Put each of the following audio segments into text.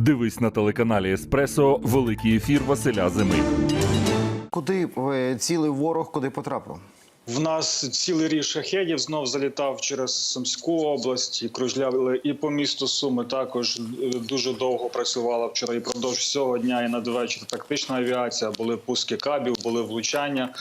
Дивись на телеканалі Еспресо Великий ефір Василя Зими. Куди е, цілий ворог, куди потрапив? В нас цілий рій шахедів знов залітав через Сумську область і кружляли і по місту Суми. Також е, дуже довго працювала вчора і продовж всього дня і надвечір тактична авіація. Були пуски кабів, були влучання.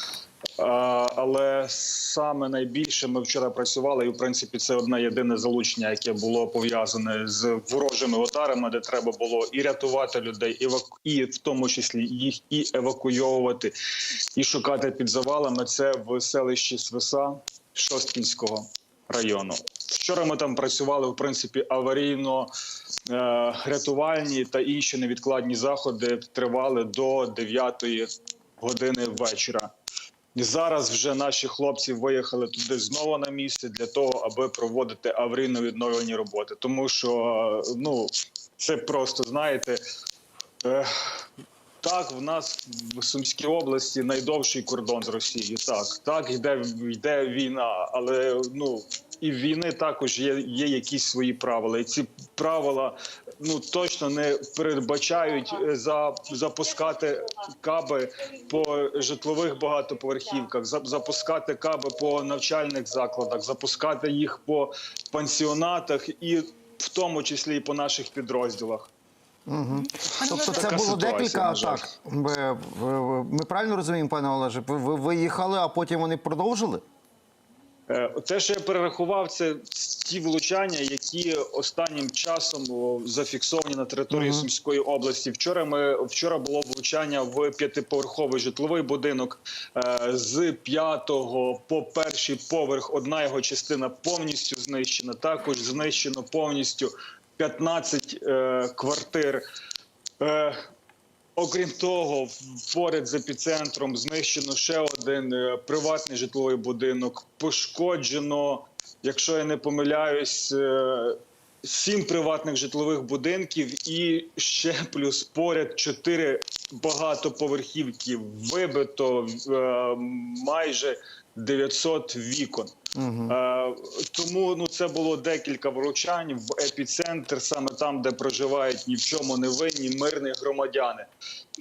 Але саме найбільше ми вчора працювали, і в принципі це одне єдине залучення, яке було пов'язане з ворожими ударами, де треба було і рятувати людей, і, і в тому числі їх і евакуйовувати, і шукати під завалами. Це в селищі Свиса Шосткінського району. Вчора ми там працювали в принципі аварійно е, та інші невідкладні заходи тривали до 9 години вечора. Зараз вже наші хлопці виїхали туди знову на місце для того, аби проводити аварійно відновлені роботи. Тому що ну це просто знаєте. Е, так, в нас в Сумській області найдовший кордон з Росією. Так, так йде, йде війна, але ну і в війни також є, є якісь свої правила. І ці правила ну точно не передбачають е, за запускати каби по житлових багатоповерхівках, за- запускати каби по навчальних закладах, запускати їх по пансіонатах і в тому числі і по наших підрозділах. Угу. Тобто це було декілька атак. Ми, ми правильно розуміємо, пане Олеже? Ви виїхали, а потім вони продовжили? Е, Те, що я перерахував, це ті влучання, які останнім часом зафіксовані на території Мгм. Сумської області. Вчора ми вчора було влучання в п'ятиповерховий житловий будинок Е, з п'ятого по перший поверх. Одна його частина повністю знищена. Також знищено повністю 15 е, квартир. Окрім того, поряд з епіцентром знищено ще один е, приватний житловий будинок. Пошкоджено, якщо я не помиляюсь, е, сім приватних житлових будинків і ще плюс поряд чотири багатоповерхівки. Вибито е, майже 900 вікон. Угу. Тому ну це було декілька влучань в епіцентр, саме там, де проживають ні в чому не винні мирні громадяни.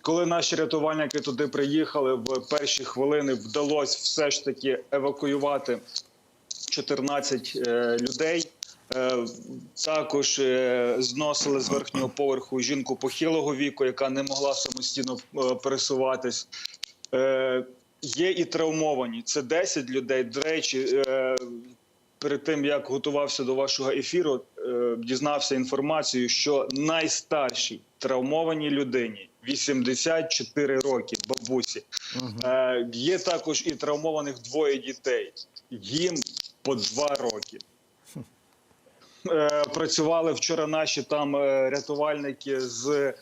Коли наші рятувальники туди приїхали, в перші хвилини вдалося все ж таки евакуювати 14 е, людей. Е, Також е, зносили з верхнього поверху жінку похилого віку, яка не могла самостійно е, пересуватись. Є і травмовані. Це 10 людей. До речі, перед тим як готувався до вашого ефіру, дізнався інформацію, що найстаршій травмованій людині 84 роки, бабусі. Е, Є також і травмованих двоє дітей. Їм по два роки. Е, Працювали вчора наші там е, рятувальники з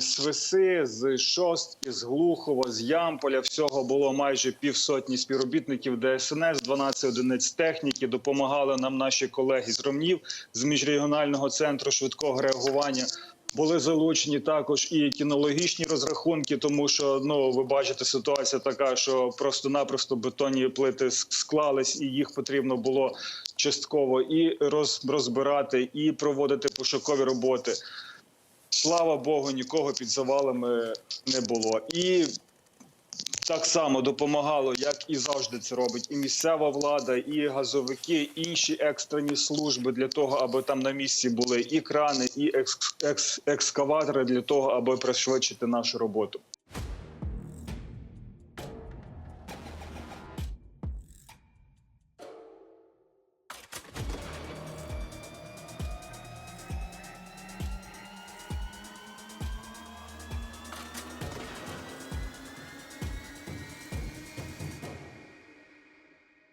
Свиси, з Шостки, з Глухова, з Ямполя. Всього було майже півсотні співробітників ДСНС, 12 одиниць техніки. Допомагали нам наші колеги з Ромнів з міжрегіонального центру швидкого реагування. Були залучені також і кінологічні розрахунки, тому що ну ви бачите, ситуація така, що просто-напросто бетонні плити склались, і їх потрібно було частково і роз, розбирати, і проводити пошукові роботи. Слава Богу, нікого під завалами не було. І так само допомагало, як і завжди це робить, і місцева влада, і газовики, інші екстрені служби для того, аби там на місці були і крани, і екс, екс, екскаватори для того, аби пришвидшити нашу роботу.